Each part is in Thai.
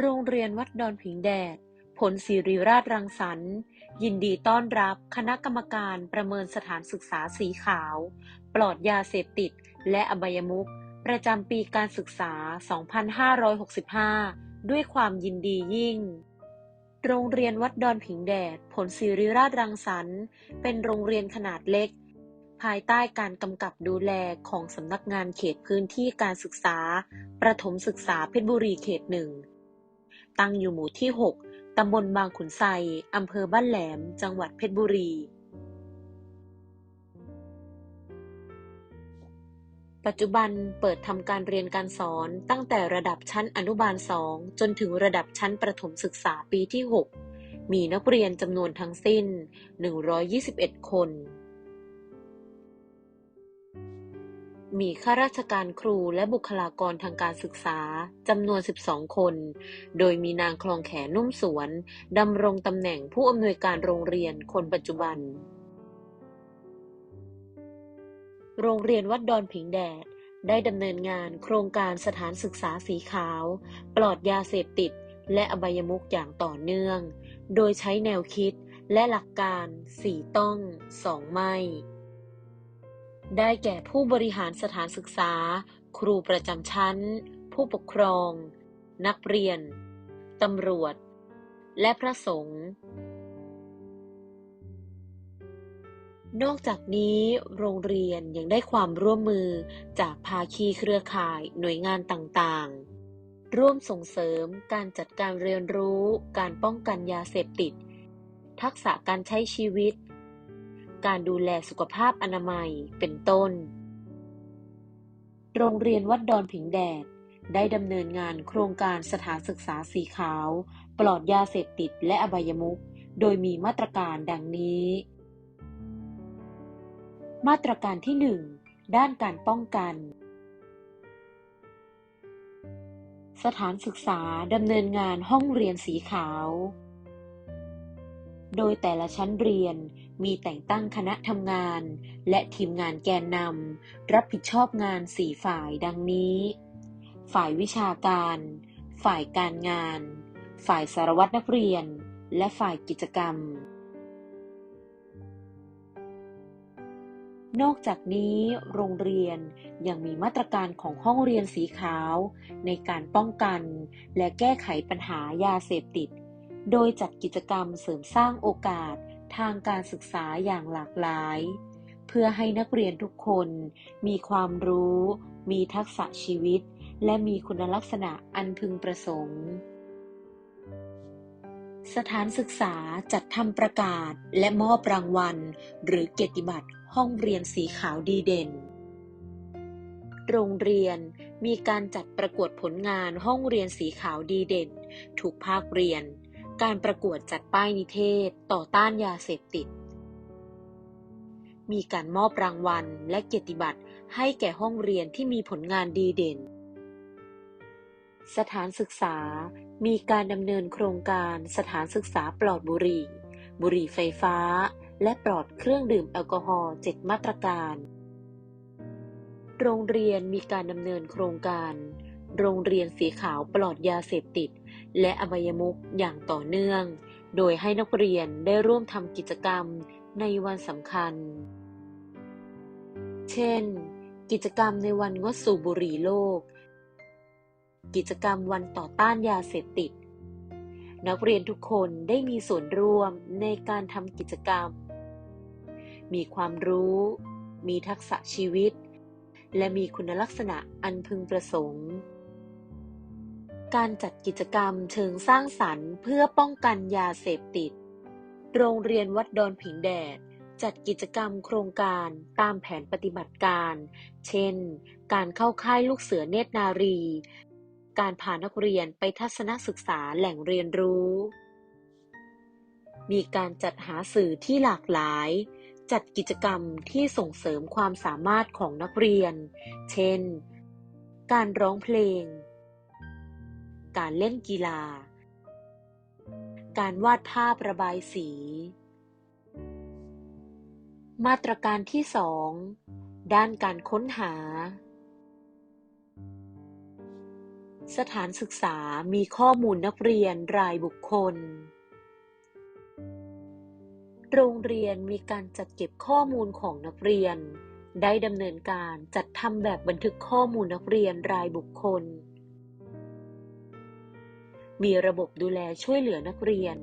โรงเรียนวัดดอนผิงแดด ผลศิริราชรังสรรค์ ยินดีต้อนรับคณะกรรมการประเมินสถานศึกษาสีขาว ปลอดยาเสพติด และอบายมุขประจำปีการศึกษา 2565 ด้วยความยินดียิ่ง โรงเรียนวัดดอนผิงแดด ผลศิริราชรังสรรค์ เป็นโรงเรียนขนาดเล็ก ภายใต้การกำกับดูแลของสำนักงานเขตพื้นที่การศึกษา ประถมศึกษาเพชรบุรีเขตหนึ่ง ตั้งอยู่หมู่ที่ 6 ตำบลบางขุนไซอำเภอบ้านแหลม จังหวัดเพชรบุรี ปัจจุบันเปิดทำการเรียนการสอนตั้งแต่ระดับชั้นอนุบาล 2 จนถึงระดับชั้นประถมศึกษาปีที่ 6 มีนักเรียนจำนวนทั้งสิ้น 121 คน มีข้าราชการครูและบุคลากรทางการศึกษาจำนวน 12 คน โดยมีนางคลองแขนุ่มสวนดำรงตำแหน่งผู้อำนวยการโรงเรียนคนปัจจุบัน โรงเรียนวัดดอนผิงแดด ได้ดำเนินงานโครงการสถานศึกษาสีขาว ปลอดยาเสพติด และอบายมุขอย่างต่อเนื่อง โดยใช้แนวคิดและหลักการ4ต้อง2ไม่ ได้แก่ผู้บริหารสถานศึกษา ครูประจำชั้น ผู้ปกครอง นักเรียน ตำรวจ และพระสงฆ์นอกจากนี้โรงเรียนยังได้ความร่วมมือจากภาคีเครือข่ายหน่วยงานต่างๆ ร่วมส่งเสริมการจัดการเรียนรู้ การป้องกันยาเสพติด ทักษะการใช้ชีวิต การดูแลสุขภาพอนามัย เป็นต้น โรงเรียนวัดดอนผิงแดด ได้ดำเนินงานโครงการสถานศึกษาสีขาว ปลอดยาเสพติดและอบายมุข โดยมีมาตรการดังนี้ มาตรการที่ 1 ด้านการป้องกัน สถานศึกษาดำเนินงานห้องเรียนสีขาวโดยแต่ละชั้นเรียน มีแต่งตั้งคณะทำงาน และทีมงานแกนนำรับผิดชอบงานสี่ฝ่ายดังนี้ ฝ่ายวิชาการ ฝ่ายการงาน ฝ่ายสารวัตรนักเรียน และฝ่ายกิจกรรม นอกจากนี้โรงเรียนยังมีมาตรการของห้องเรียนสีขาว ในการป้องกัน และแก้ไขปัญหายาเสพติด โดยจัดกิจกรรมเสริมสร้างโอกาส ทางการศึกษาอย่างหลากหลาย เพื่อให้นักเรียนทุกคนมีความรู้ มีทักษะชีวิต และมีคุณลักษณะอันพึงประสงค์ สถานศึกษาจัดทำประกาศและมอบรางวัล หรือเกียรติบัตรห้องเรียนสีขาวดีเด่น โรงเรียนมีการจัดประกวดผลงานห้องเรียนสีขาวดีเด่นทุกภาคเรียน การประกวดจัดป้ายนิเทศต่อต้านยาเสพติด มีการมอบรางวัลและเกียรติบัตรให้แก่ห้องเรียนที่มีผลงานดีเด่น สถานศึกษา มีการดำเนินโครงการสถานศึกษาปลอดบุหรี่ บุหรี่ไฟฟ้า และปลอดเครื่องดื่มแอลกอฮอล์7มาตรการ โรงเรียนมีการดำเนินโครงการ โรงเรียนสีขาวปลอดยาเสพติด และอบายมุขอย่างต่อเนื่อง โดยให้นักเรียนได้ร่วมทำกิจกรรมในวันสำคัญ เช่น กิจกรรมในวันงดสูบบุหรี่โลก กิจกรรมวันต่อต้านยาเสพติด นักเรียนทุกคนได้มีส่วนร่วมในการทำกิจกรรม มีความรู้ มีทักษะชีวิต และมีคุณลักษณะอันพึงประสงค์ การจัดกิจกรรมเชิงสร้างสรรค์ เพื่อป้องกันยาเสพติด โรงเรียนวัดดอนผิงแดด จัดกิจกรรมโครงการตามแผนปฏิบัติการ เช่น การเข้าค่ายลูกเสือเนตรนารี การพานักเรียนไปทัศนศึกษาแหล่งเรียนรู้ มีการจัดหาสื่อที่หลากหลาย จัดกิจกรรมที่ส่งเสริมความสามารถของนักเรียน เช่น การร้องเพลง การเล่นกีฬา การวาดภาพระบายสี มาตรการที่สองด้านการค้นหา สถานศึกษามีข้อมูลนักเรียนรายบุคคล โรงเรียนมีการจัดเก็บข้อมูลของนักเรียน ได้ดำเนินการจัดทำแบบบันทึกข้อมูลนักเรียนรายบุคคล มีระบบดูแลช่วยเหลือนักเรียน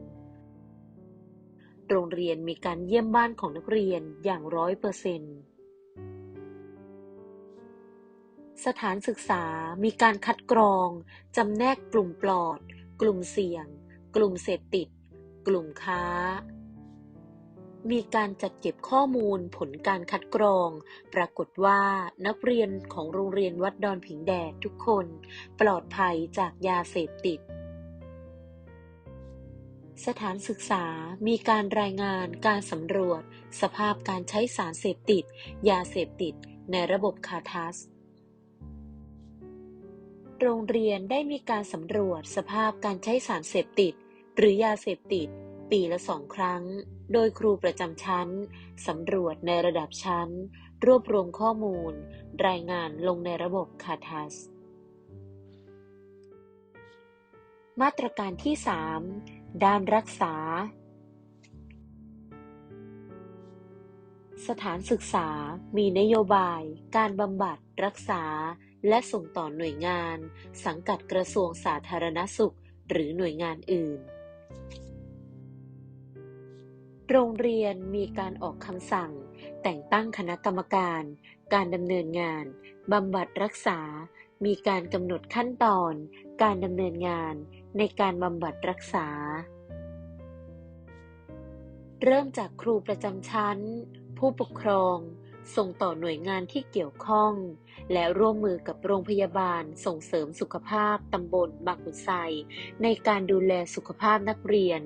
โรงเรียนมีการเยี่ยมบ้านของนักเรียนอย่างร้อยเปอร์เซ็นต์สถานศึกษามีการคัดกรอง จำแนกกลุ่มปลอด กลุ่มเสี่ยง กลุ่มเสพติด กลุ่มค้า มีการจัดเก็บข้อมูลผลการคัดกรอง ปรากฏว่านักเรียนของโรงเรียนวัดดอนผิงแดดทุกคน ปลอดภัยจากยาเสพติด สถานศึกษามีการรายงานการสำรวจ สภาพการใช้สารเสพติด ยาเสพติด ในระบบคาทัส โรงเรียนได้มีการสำรวจสภาพการใช้สารเสพติด หรือยาเสพติด ปีละสองครั้ง โดยครูประจำชั้นสำรวจในระดับชั้น รวบรวมข้อมูล รายงานลงในระบบคาทัส มาตรการที่ 3 ด้านรักษา สถานศึกษามีนโยบาย การบำบัด รักษา และส่งต่อหน่วยงาน สังกัดกระทรวงสาธารณสุข หรือหน่วยงานอื่น โรงเรียนมีการออกคำสั่ง แต่งตั้งคณะกรรมการ การดำเนินงานบำบัดรักษา มีการกำหนดขั้นตอน การดำเนินงาน ในการบำบัดรักษา เริ่มจากครูประจำชั้น ผู้ปกครองส่งต่อหน่วยงานที่เกี่ยวข้อง และร่วมมือกับโรงพยาบาลส่งเสริมสุขภาพตำบลบางขุนไซในการดูแลสุขภาพนักเรียน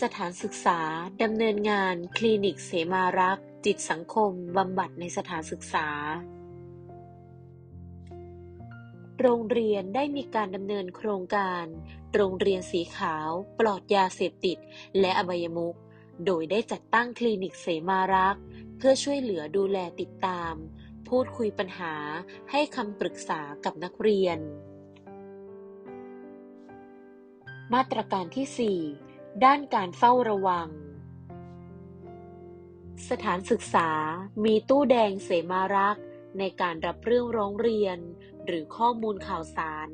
สถานศึกษาดำเนินงานคลินิกเสมารัก จิตสังคมบำบัดในสถานศึกษา โรงเรียนได้มีการดำเนินโครงการ โรงเรียนสีขาวปลอดยาเสพติด และอบายมุข โดยได้จัดตั้งคลินิกเสมารักษ์ เพื่อช่วยเหลือดูแลติดตาม พูดคุยปัญหาให้คำปรึกษากับนักเรียน มาตรการที่ 4 ด้านการเฝ้าระวัง สถานศึกษามีตู้แดงเสมารักษ์ในการรับเรื่องร้องเรียน หรือข้อมูลข่าวสาร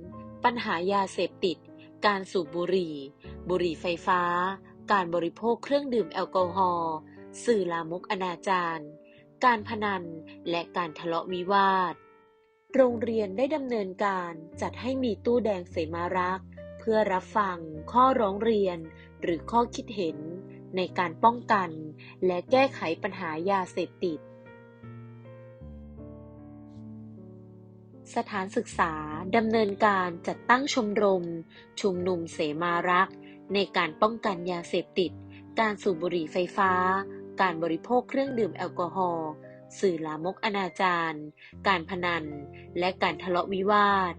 ปัญหายาเสพติด การสูบบุหรี่ บุหรี่ไฟฟ้า การบริโภคเครื่องดื่มแอลกอฮอล์สื่อลามกอนาจารการพนันและการทะเลาะวิวาท โรงเรียนได้ดำเนินการจัดให้มีตู้แดงเสมารักษ์ เพื่อรับฟังข้อร้องเรียน หรือข้อคิดเห็น ในการป้องกัน และแก้ไขปัญหายาเสพติด สถานศึกษาดำเนินการจัดตั้งชมรม ชุมนุมเสมารัก ในการป้องกันยาเสพติด การสูบบุหรี่ไฟฟ้า การบริโภคเครื่องดื่มแอลกอฮอล์สื่อลามกอนาจารการพนัน และการทะเลาะวิวาท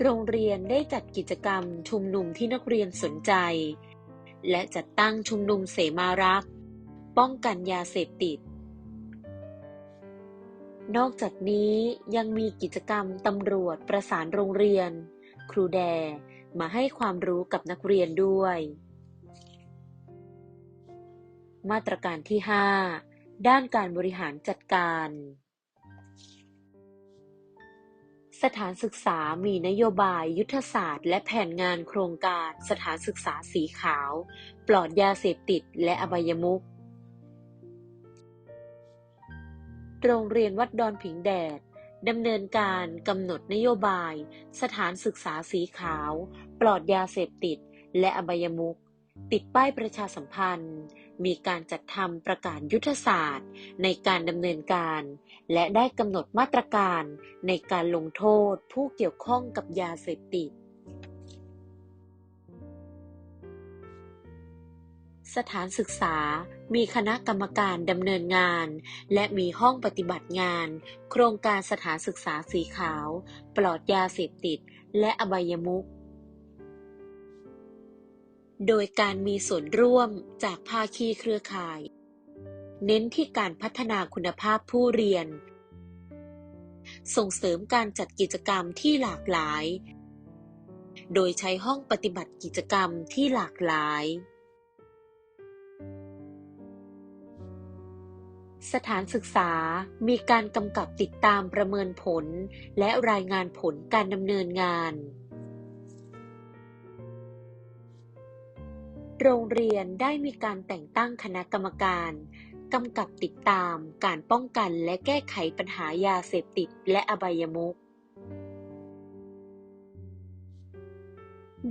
โรงเรียนได้จัดกิจกรรมชุมนุมที่นักเรียนสนใจ และจัดตั้งชุมนุมเสมารัก ป้องกันยาเสพติด นอกจากนี้ยังมีกิจกรรมตำรวจประสานโรงเรียน ครูแดมาให้ความรู้กับนักเรียนด้วย มาตรการที่ 5 ด้านการบริหารจัดการ สถานศึกษามีนโยบายยุทธศาสตร์ และแผนงานโครงการสถานศึกษาสีขาว ปลอดยาเสพติดและอบายมุข โรงเรียนวัดดอนผิงแดดดำเนินการกำหนดนโยบาย สถานศึกษาสีขาว ปลอดยาเสพติด และอบายมุขติดป้ายประชาสัมพันธ์ มีการจัดทำประกาศยุทธศาสตร์ ในการดำเนินการ และได้กำหนดมาตรการในการลงโทษผู้เกี่ยวข้องกับยาเสพติด สถานศึกษา มีคณะกรรมการดำเนินงาน และมีห้องปฏิบัติงาน โครงการสถานศึกษาสีขาว ปลอดยาเสพติด และอบายมุขโดยการมีส่วนร่วมจากภาคีเครือข่าย เน้นที่การพัฒนาคุณภาพผู้เรียน ส่งเสริมการจัดกิจกรรมที่หลากหลาย โดยใช้ห้องปฏิบัติกิจกรรมที่หลากหลาย สถานศึกษามีการกำกับติดตามประเมินผล และรายงานผลการดำเนินงาน โรงเรียนได้มีการแต่งตั้งคณะกรรมการกำกับติดตามการป้องกันและแก้ไขปัญหายาเสพติดและอบายมุข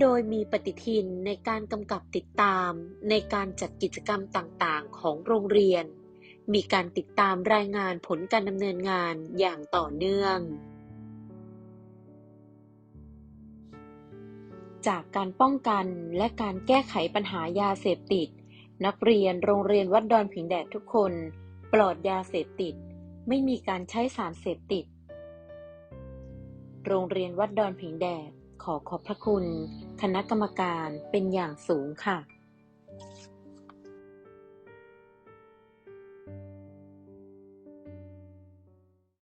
โดยมีปฏิทินในการกำกับติดตามในการจัดกิจกรรมต่างๆ ของโรงเรียน มีการติดตามรายงานผลการดำเนินงานอย่างต่อเนื่อง จากการป้องกันและการแก้ไขปัญหายาเสพติด นักเรียนโรงเรียนวัดดอนผิงแดดทุกคน ปลอดยาเสพติด ไม่มีการใช้สารเสพติด โรงเรียนวัดดอนผิงแดดขอขอบพระคุณ คณะกรรมการเป็นอย่างสูงค่ะ